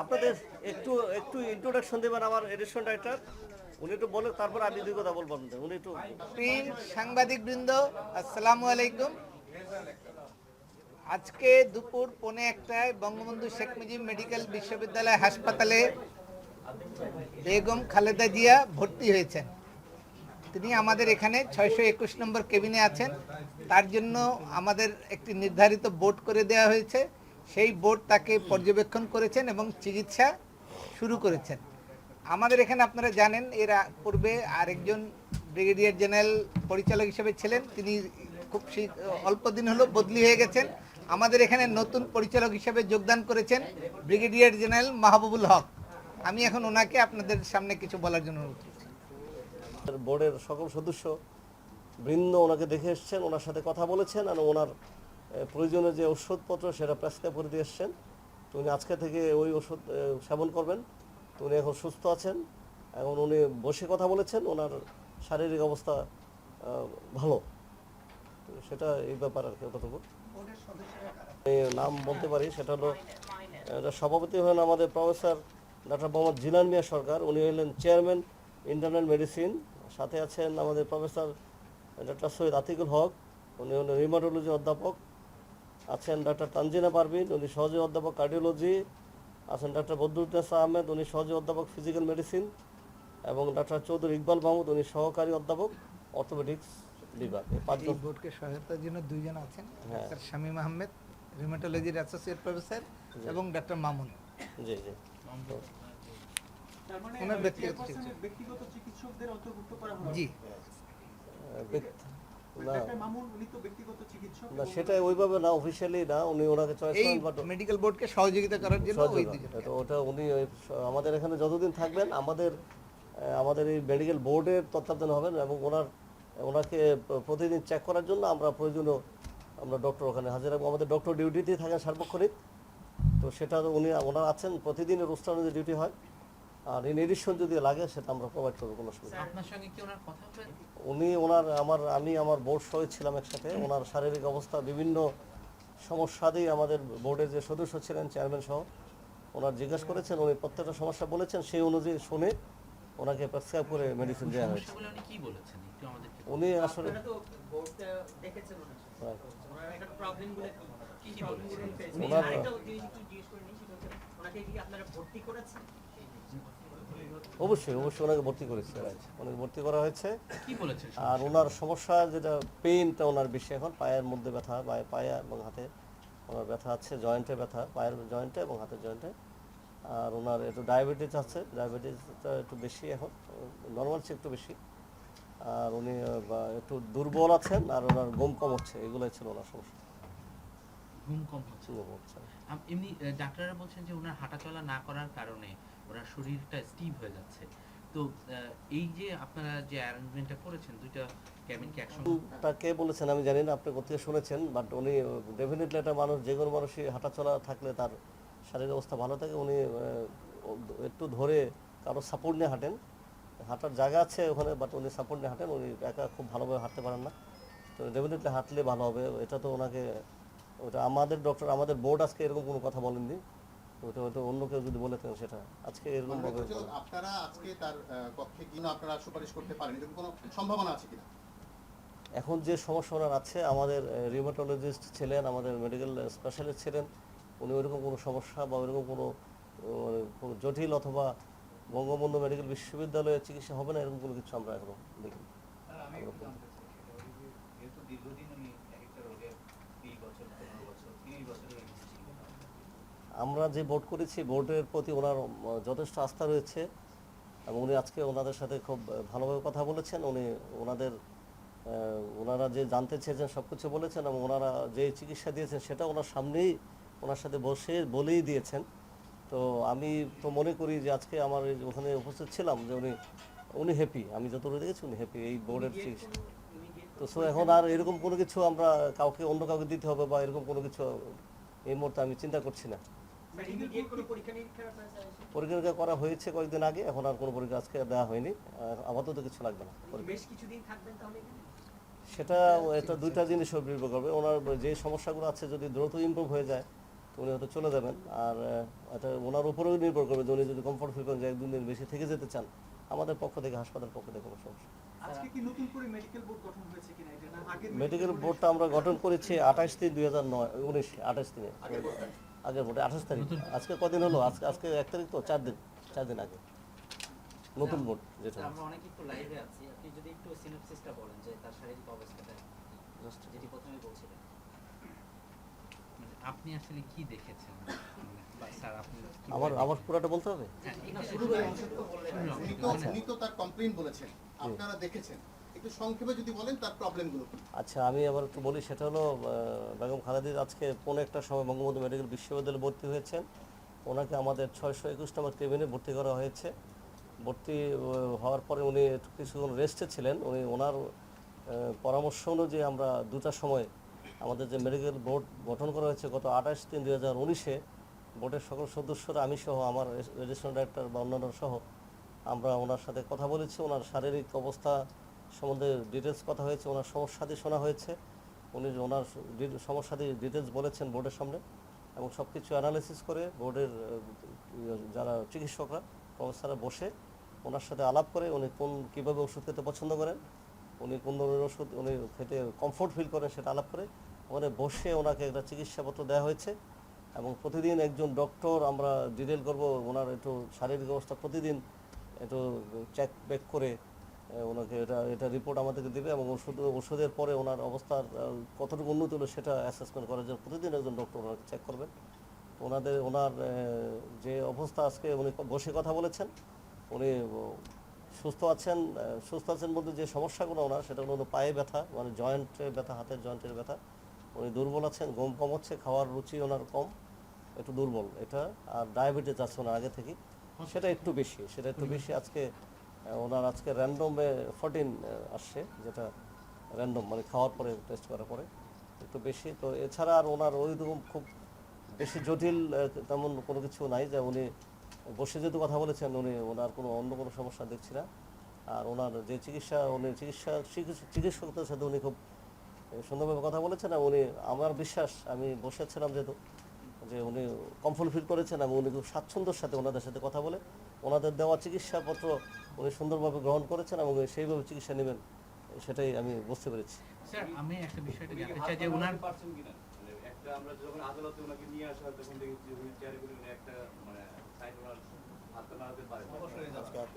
আপনাদের একটু একটু ইন্ট্রোডাকশন দেবেন আমার এডিশন রাইটার উনি একটু বলে, তারপর আমি দুই কথা বলব। উনি একটু সাংবাদিক বৃন্দ আসসালামু আলাইকুম। আজকে দুপুর পৌনে একটায় বঙ্গবন্ধু শেখ মুজিব মেডিকেল বিশ্ববিদ্যালয় হাসপাতালে বেগম খালেদা জিয়া ভর্তি হয়েছেন। তিনি আমাদের এখানে ছয়শো একুশ নম্বর কেবিনে আছেন। তার জন্য আমাদের একটি নির্ধারিত বোর্ড করে দেওয়া হয়েছে। সেই বোর্ড তাকে পর্যবেক্ষণ করেছেন এবং চিকিৎসা শুরু করেছেন। আমাদের এখানে আপনারা জানেন, এর পূর্বে আরেকজন ব্রিগেডিয়ার জেনারেল পরিচালক হিসেবে ছিলেন। তিনি খুব অল্প দিন হলো বদলি হয়ে গেছেন। আমাদের এখানে নতুন পরিচালক হিসেবে যোগদান করেছেন ব্রিগেডিয়ার জেনারেল মাহবুবুল হক। আমি এখন ওনাকে আপনাদের সামনে কিছু বলার জন্য অনুরোধ। বোর্ডের সকল সদস্য বৃন্দ ওনাকে দেখে এসছেন ওনার সাথে কথা বলেছেন আর ওনার প্রয়োজনীয় যে ওষুধপত্র সেটা প্রেসক্রাইব করে দিয়ে এসছেন। তো উনি আজকে থেকে ওই ওষুধ সেবন করবেন। তো উনি এখন সুস্থ আছেন এখন উনি বসে কথা বলেছেন ওনার শারীরিক অবস্থা ভালো। সেটা এই ব্যাপার আর কি অতটুকু এই নাম বলতে পারি সেটা হলো সভাপতি হলেন আমাদের প্রফেসর ডক্টর মোহাম্মদ জিলান মিয়া সরকার। উনি হলেন চেয়ারম্যান ইন্টারনাল মেডিসিন সাথে আছেন আমাদের প্রফেসর ডক্টর সৈয়দ আতিকুল হক উনি হলেন রিমাটোলজি অধ্যাপক আছেন ডক্টর তানজিনা পারভিন উনি সহযোগী অধ্যাপক কার্ডিওলজি আছেন ডক্টর বদরুদ্দাস আহমেদ উনি সহযোগী অধ্যাপক ফিজিক্যাল মেডিসিন এবং ডক্টর চৌধুরী ইকবাল মাহমুদ উনি সহকারী অধ্যাপক অর্থোপেডিক্স বিভাগ। এই এই পাঁচজন বোর্ডকে সহায়তার জন্য দুইজন আছেন হ্যাঁ। ডাক্তার শামীম আহমেদ রিমেটোলজির অ্যাসোসিয়েট প্রফেসর এবং ডাক্তার মামুন। জি জি। ওনার ব্যক্তিগত ব্যক্তিগত চিকিৎসকদের অন্তর্ভুক্ত করা জি। না। সেটা ওইভাবে না অফিসিয়ালি না উনি ওনাকে চয়েস করেন মেডিকেল বোর্ডকে সহযোগিতা করার জন্য ওই তো ওটা উনি ওই আমাদের এখানে যতদিন থাকবেন আমাদের আমাদের এই মেডিকেল বোর্ডের তত্ত্বাবধান হবেন এবং ওনার ওনাকে প্রতিদিন চেক করার জন্য আমরা প্রয়োজনীয় আমরা ডক্টর ওখানে হাজির রাখব আমাদের ডক্টর ডিউটিতেই থাকেন সার্বক্ষণিক। তো সেটা উনি ওনার আছেন প্রতিদিনের রোস্টার অনুযায়ী ডিউটি হয়। আর ইন এডিশন যদি লাগে সেটা আমরা প্রোভাইড করব কোনো অসুবিধা আপনার সঙ্গে কি ওনার কথা উনি ওনার আমার আমি আমার বোর্ড সহ ছিলাম একসাথে। ওনার শারীরিক অবস্থা বিভিন্ন সমস্যা দিয়ে আমাদের বোর্ডের যে সদস্য ছিলেন চেয়ারম্যান সহ ওনার জিজ্ঞাসা করেছেন উনি প্রত্যেকটা সমস্যা বলেছেন সেই অনুযায়ী শুনে ওনাকে প্রেসক্রাইব করে মেডিসিন দেওয়া হয়েছে। উনি কি বলেছেন? একটু আমাদেরকে উনি আসলে ওনার অবশ্যই অবশ্যই ওনাকে ভর্তি করেছে ওনাকে ভর্তি করা হয়েছে। আর ওনার সমস্যা যেটা পেইনটা ওনার বেশি এখন পায়ের মধ্যে ব্যথা পায়ে পায়ে এবং হাতে ওনার ব্যথা আছে জয়েন্টে ব্যথা পায়ের জয়েন্টে এবং হাতের জয়েন্টে আর ওনার একটু ডায়াবেটিস আছে ডায়াবেটিসটা একটু বেশি এখন নর্মাল চেয়ে একটু বেশি। আর উনি একটু দুর্বল আছেন আর ওনার ঘুম কম হচ্ছে এগুলোই ছিল ওনার সমস্যা। ঘুম কম হচ্ছে। এমনি ডাক্তাররা বলছেন যে ওনার হাঁটাচলা না করার কারণে ওনার শরীরটা স্টিভ হয়ে যাচ্ছে। তো এই যে আপনারা যে অ্যারেঞ্জমেন্টটা করেছেন, দুইটা ক্যাবিনকে একসঙ্গে তা কে বলেছেন, আমি জানি না, আপনি কোথায় শুনেছেন বাট উনি ডেফিনেটলি একটা মানুষ, যে কোনো মানুষই হাঁটাচলা থাকলে তার শারীরিক অবস্থা ভালো থাকে, উনি একটু ধরে কারও সাপোর্ট নিয়ে হাঁটেন। হাঁটার জায়গা আছে ওখানে বাট উনি সাপোর্ট নিয়ে হাঁটেন, উনি একা খুব ভালোভাবে হাঁটতে পারেন না। তো ডেফিনেটলি হাঁটলে ভালো হবে, এটা তো ওনাকে, ওটা আমাদের ডক্টর আমাদের বোর্ড আজকে এরকম কোনো কথা বলেননি। ওটা ওটা অন্য কেউ যদি বলে থাকেন সেটা আজকে এরকম আমরা ভাবে বলছি, আপনারা আজকে তার পক্ষে কিনা আপনারা সুপারিশ করতে পারেন? এরকম কোনো সম্ভাবনা আছে কিনা? এখন যে সমস্যা আছে আমাদের রিউমাটোলজিস্ট ছিলেন আমাদের মেডিকেল স্পেশালিস্ট ছিলেন উনি ওইরকম কোনো সমস্যা বা ওইরকম কোনো কোনো জটিল অথবা বঙ্গবন্ধু মেডিকেল বিশ্ববিদ্যালয়ে চিকিৎসা হবে না এরকম কোনো কিছু আমরা এখনও দেখিনি আমরা যেহেতু দীর্ঘদিন উনি এক একটা রোগে বিশ বছর পনেরো বছর তিরিশ বছর হয়ে গেছে চিকিৎসা। আমরা যে বোর্ড করেছি বোর্ডের প্রতি ওনার যথেষ্ট আস্থা রয়েছে এবং উনি আজকে ওনাদের সাথে খুব ভালোভাবে কথা বলেছেন। উনি ওনাদের ওনারা যে জানতে চেয়েছেন সব কিছু বলেছেন এবং ওনারা যে চিকিৎসা দিয়েছেন সেটা ওনার সামনেই ওনার সাথে বসে বলেই দিয়েছেন। তো আমি তো মনে করি যে আজকে আমার ওখানে উপস্থিত ছিলাম যে উনি উনি হ্যাপি আমি যতটুকু দেখেছি উনি হ্যাপি এই বোর্ডের চিকিৎসা। তো সো এখন আর এরকম কোনো কিছু আমরা কাউকে অন্য কাউকে দিতে হবে বা এরকম কোনো কিছু এই মুহূর্তে আমি চিন্তা করছি না। পরীক্ষা করা হয়েছে কয়েকদিন আগে এখন আর কোনো পরীক্ষা আজকে দেওয়া হয়নি। আপাতত কিছু লাগবে না? সেটা এটা দুইটা জিনিস নির্ভর করবে। ওনার যে সমস্যাগুলো আছে যদি দ্রুত ইমপ্রুভ হয়ে যায় তো উনি হয়তো চলে যাবেন। আর এটা ওনার উপরেও নির্ভর করবে যে উনি যদি কমফোর্ট ফিল করেন যে এক দিন বেশি থেকে যেতে চান আমাদের পক্ষ থেকে হাসপাতাল পক্ষ থেকে কোনো সমস্যা মেডিকেল বোর্ডটা আমরা গঠন করেছি আঠাশ তিন দুই হাজার নয় উনিশ আঠাশ দিনে আগের বোর্ডে আঠাশ তারিখ। আজকে কদিন হলো? আজকে আজকে এক তারিখ তো চার দিন চার দিন আগে। নতুন বোর্ড যেটা আমরা অনেকে একটু লাইভে আছি। আপনি যদি একটু সিনোপসিসটা বলেন যে তার শারীরিক অবস্থাটা? Just- যেটি প্রথমে বলছিলেন। মানে আপনি আসলে কি দেখেছেন? মানে, স্যার আপনি আমার আমার পুরাটা বলতে হবে? হ্যাঁ, না এটা- শুরুর ওই বললেন। উনি তো তার কমপ্লেন বলেছেন। আপনারা দেখেছেন? একটু সংক্ষেপে যদি বলেন তার প্রবলেমগুলো আচ্ছা আমি আবার একটু বলি, সেটা হলো বেগম খালেদির আজকে পৌনে একটা সময় বঙ্গবন্ধু মেডিকেল বিশ্ববিদ্যালয়ে ভর্তি হয়েছেন। ওনাকে আমাদের ছয়শো একুশ নম্বর কেবিনে ভর্তি করা হয়েছে। ভর্তি হওয়ার পরে উনি কিছুক্ষণ রেস্টে ছিলেন। উনি ওনার পরামর্শ অনুযায়ী আমরা দুটার সময় আমাদের যে মেডিকেল বোর্ড গঠন করা হয়েছে গত আঠাশ তিন দু হাজার উনিশে বোর্ডের সকল সদস্যরা, আমি সহ আমার রেজিস্ট্রেশন ডাইরেক্টর বা অন্যান্য সহ, আমরা ওনার সাথে কথা বলেছি। ওনার শারীরিক অবস্থা সম্বন্ধে ডিটেলস কথা হয়েছে, ওনার সমস্যাদি শোনা হয়েছে। উনি ওনার সমস্যাদি ডিটেলস বলেছেন বোর্ডের সামনে এবং সব কিছু অ্যানালিসিস করে বোর্ডের, যারা চিকিৎসকরা প্রফেসররা বসে ওনার সাথে আলাপ করে উনি কোন, কীভাবে ওষুধ খেতে পছন্দ করেন, উনি কোন ধরনের ওষুধ উনি খেতে কমফোর্ট ফিল করেন সেটা আলাপ করে ওখানে বসে ওনাকে একটা চিকিৎসাপত্র দেওয়া হয়েছে এবং প্রতিদিন একজন ডক্টর আমরা ডিটেল করব, ওনার একটু শারীরিক অবস্থা প্রতিদিন একটু চেক ব্যাক করে ওনাকে এটা এটা রিপোর্ট আমাদেরকে দেবে এবং ওষুধ ওষুধের পরে ওনার অবস্থার কতটুকু উন্নতি হলো সেটা অ্যাসেসমেন্ট করার জন্য প্রতিদিন একজন ডক্টর ওনাকে চেক করবেন তো ওনাদের ওনার যে অবস্থা আজকে উনি বসে কথা বলেছেন উনি সুস্থ আছেন সুস্থ আছেন বলতে যে সমস্যাগুলো ওনার সেটা হলো পায়ে ব্যথা মানে জয়েন্টের ব্যথা হাতের জয়েন্টের ব্যথা। উনি দুর্বল আছেন গম কম হচ্ছে খাওয়ার রুচি ওনার কম একটু দুর্বল এটা। আর ডায়াবেটিস আছে ওনার আগে থেকে সেটা একটু বেশি সেটা একটু বেশি। আজকে ওনার আজকে র্যান্ডমে ফোরটিন আসছে, যেটা র্যান্ডম মানে খাওয়ার পরে টেস্ট করার পরে। একটু বেশি, তো এছাড়া আর ওনার ওই রকম খুব বেশি জটিল তেমন কোনো কিছু নাই যে উনি বসে যেহেতু কথা বলেছেন, উনি ওনার কোনো অন্য কোনো সমস্যা দেখছি না। আর ওনার যে চিকিৎসা, উনি চিকিৎসা, চিকিৎস- চিকিৎসকদের সাথে উনি খুব সুন্দরভাবে কথা বলেছেন উনি, আমার বিশ্বাস, আমি বসেছিলাম যেহেতু, যে উনি কমফোর্ট ফিল করেছেন এবং উনি খুব স্বাচ্ছন্দ্যের সাথে ওনাদের সাথে কথা বলে। ওনাদের দেওয়া চিকিৎসাপত্র উনি সুন্দরভাবে গ্রহণ করেছেন এবং উনি সেইভাবে চিকিৎসা নেবেন সেটাই আমি বুঝতে পেরেছি। স্যার আমি একটা বিষয়টা জানতে চাই যে ওনার পারছেন কিনা? মানে একটা আমরা যখন আদালতে ওনাকে নিয়ে আসা হয় তখন দেখি যে হুইল চেয়ারে করে একটা মানে সাইড ওনার হাতে নাড়াতে পারে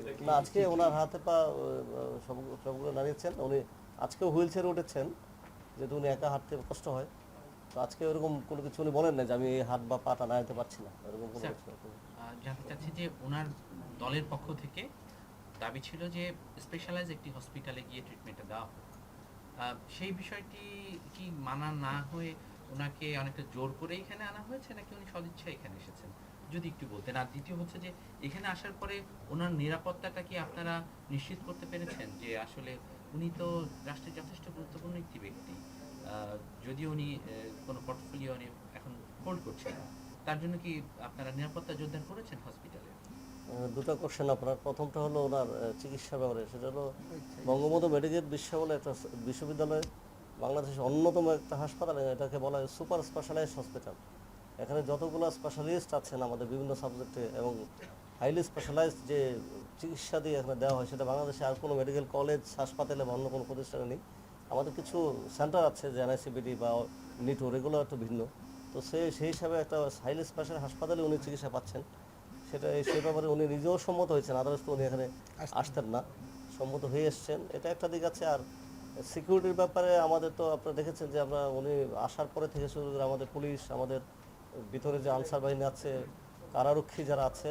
এটা কি না আজকে ওনার হাতে পা সবগুলো দাঁড়িয়েছেন উনি আজকেও হুইল চেয়ারে উঠেছেন যেহেতু উনি একা হাঁটতে কষ্ট হয়। তো আজকে ওরকম কোনো কিছু উনি বলেন না যে আমি এই হাত বা পাটা নাড়াতে পারছি না এরকম কোনো কিছু জানতে চাচ্ছি যে ওনার দলের পক্ষ থেকে দাবি ছিল যে স্পেশালাইজ একটি হসপিটালে গিয়ে ট্রিটমেন্টটা দেওয়া হোক। সেই বিষয়টি কি মানা না হয়ে ওনাকে অনেকটা জোর করে এখানে আনা হয়েছে, নাকি উনি সদিচ্ছায় এখানে এসেছেন? যদি একটু বলতেন। আর দ্বিতীয় হচ্ছে যে, এখানে আসার পরে ওনার নিরাপত্তাটা কি আপনারা নিশ্চিত করতে পেরেছেন যে আসলে উনি তো রাষ্ট্রের যথেষ্ট গুরুত্বপূর্ণ একটি ব্যক্তি? যদিও উনি কোনো পোর্টফোলিও এখন হোল্ড করছেন, তার জন্য কি আপনারা নিরাপত্তা জোরদার করেছেন হসপিটালে দুটো কোশ্চেন আপনার প্রথমটা হলো ওনার চিকিৎসা ব্যাপারে সেটা হলো বঙ্গবন্ধু মেডিকেল বিশ্ববিদ্যালয় একটা বিশ্ববিদ্যালয়, বাংলাদেশের অন্যতম একটা হাসপাতাল এটাকে বলা হয় সুপার স্পেশালাইজড হসপিটাল। এখানে যতগুলো স্পেশালিস্ট আছেন আমাদের বিভিন্ন সাবজেক্টে, এবং হাইলি স্পেশালাইজড যে চিকিৎসা দিয়ে এখানে দেওয়া হয়, সেটা বাংলাদেশে আর কোনো মেডিকেল কলেজ, হাসপাতালে বা অন্য কোনো প্রতিষ্ঠানে নেই। আমাদের কিছু সেন্টার আছে, যে এনআইসিবিডি বা নিটোর এগুলো একটু ভিন্ন। তো সে সেই হিসাবে একটা হাইলি স্পেশাল হাসপাতালে উনি চিকিৎসা পাচ্ছেন। সেটা সেই ব্যাপারে উনি নিজেও সম্মত হয়েছেন আদারস তো উনি এখানে আসতেন। না সম্মত হয়ে এসছেন। এটা একটা দিক আছে আর সিকিউরিটির ব্যাপারে আমাদের তো আপনারা দেখেছেন যে আমরা উনি আসার পরে থেকে শুরু করে আমাদের পুলিশ আমাদের ভিতরে যে আনসার বাহিনী আছে কারারক্ষী যারা আছে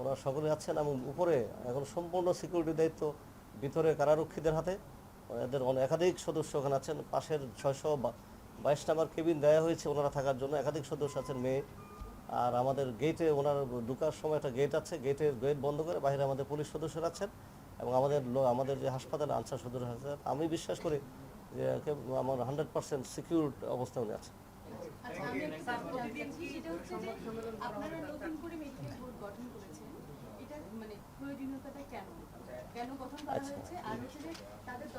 ওনারা সকলে আছেন এবং উপরে এখন সম্পূর্ণ সিকিউরিটি দায়িত্ব ভিতরে কারারক্ষীদের হাতে। এদের অনেক একাধিক সদস্য ওখানে আছেন পাশের ছয়শো বাইশ নাম্বার কেবিন দেওয়া হয়েছে ওনারা থাকার জন্য। একাধিক সদস্য আছেন মেয়ে আর আমাদের গেটে ওনার ঢুকার সময় একটা গেট আছে গেটের গেট বন্ধ করে বাইরে আমাদের পুলিশ সদস্যরা আছেন এবং আমাদের লো- আমাদের যে হাসপাতালে আনসার সদস্য আছেন আমি বিশ্বাস করি যে আমার হান্ড্রেড পার্সেন্ট সিকিউর অবস্থা উনি আছে আচ্ছা মানে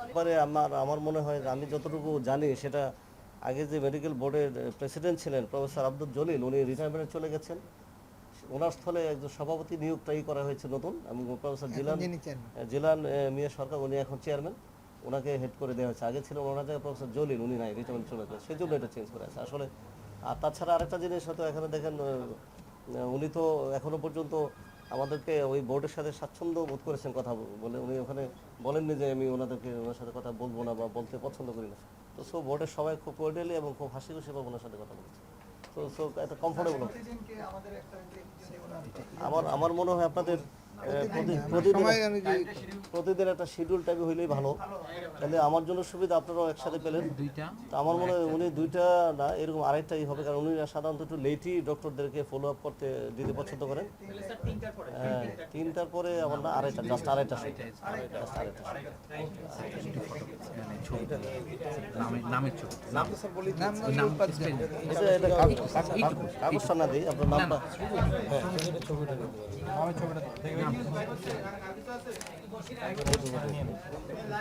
ব্যাপারে আমার আমার মনে হয় আমি যতটুকু জানি সেটা আগে যে মেডিকেল বোর্ডের প্রেসিডেন্ট ছিলেন প্রফেসর আব্দুল জলিল উনি রিটায়ারমেন্টে চলে গেছেন। ওনার স্থলে একজন সভাপতি নিয়োগটাই করা হয়েছে নতুন এবং প্রফেসর জিলান জিলান মিয়া সরকার উনি এখন চেয়ারম্যান ওনাকে হেড করে দেওয়া হয়েছে। আগে ছিল ওনার জায়গায় প্রফেসর জলিল উনি নাই রিটায়ারমেন্ট চলে গেছে সেই জন্য এটা চেঞ্জ করে আছে আসলে আর তাছাড়া আরেকটা জিনিস হয়তো এখানে দেখেন উনি তো এখনও পর্যন্ত আমাদেরকে ওই বোর্ডের সাথে স্বাচ্ছন্দ্য বোধ করেছেন কথা বলে। উনি ওখানে বলেননি যে আমি ওনাদেরকে ওনার সাথে কথা বলব না বা বলতে পছন্দ করি না। তো সো বোর্ডের সবাই খুব কোয়ার্ডিয়ালি এবং খুব হাসি খুশিভাবে ওনার সাথে কথা বলেছে। তো সো একটা কমফোর্টেবল আমার আমার মনে হয় আপনাদের প্রতিদিন সময় প্রতিদিন একটা শিডিউল টাইপে হইলেই ভালো। তাহলে আমার জন্য সুবিধা আপনারাও একসাথে পেলেন। দুইটা? আমার মনে হয় উনি দুইটা না এরকম আরেকটাই হবে। কারণ উনি সাধারণত একটু লেটই ডক্টরদেরকে ফলো আপ করতে দিতে পছন্দ করেন। হ্যাঁ তিনটার পরে আমার না আড়াইটা জাস্ট আড়াইটা just আড়াইটা মানে ছবিটা না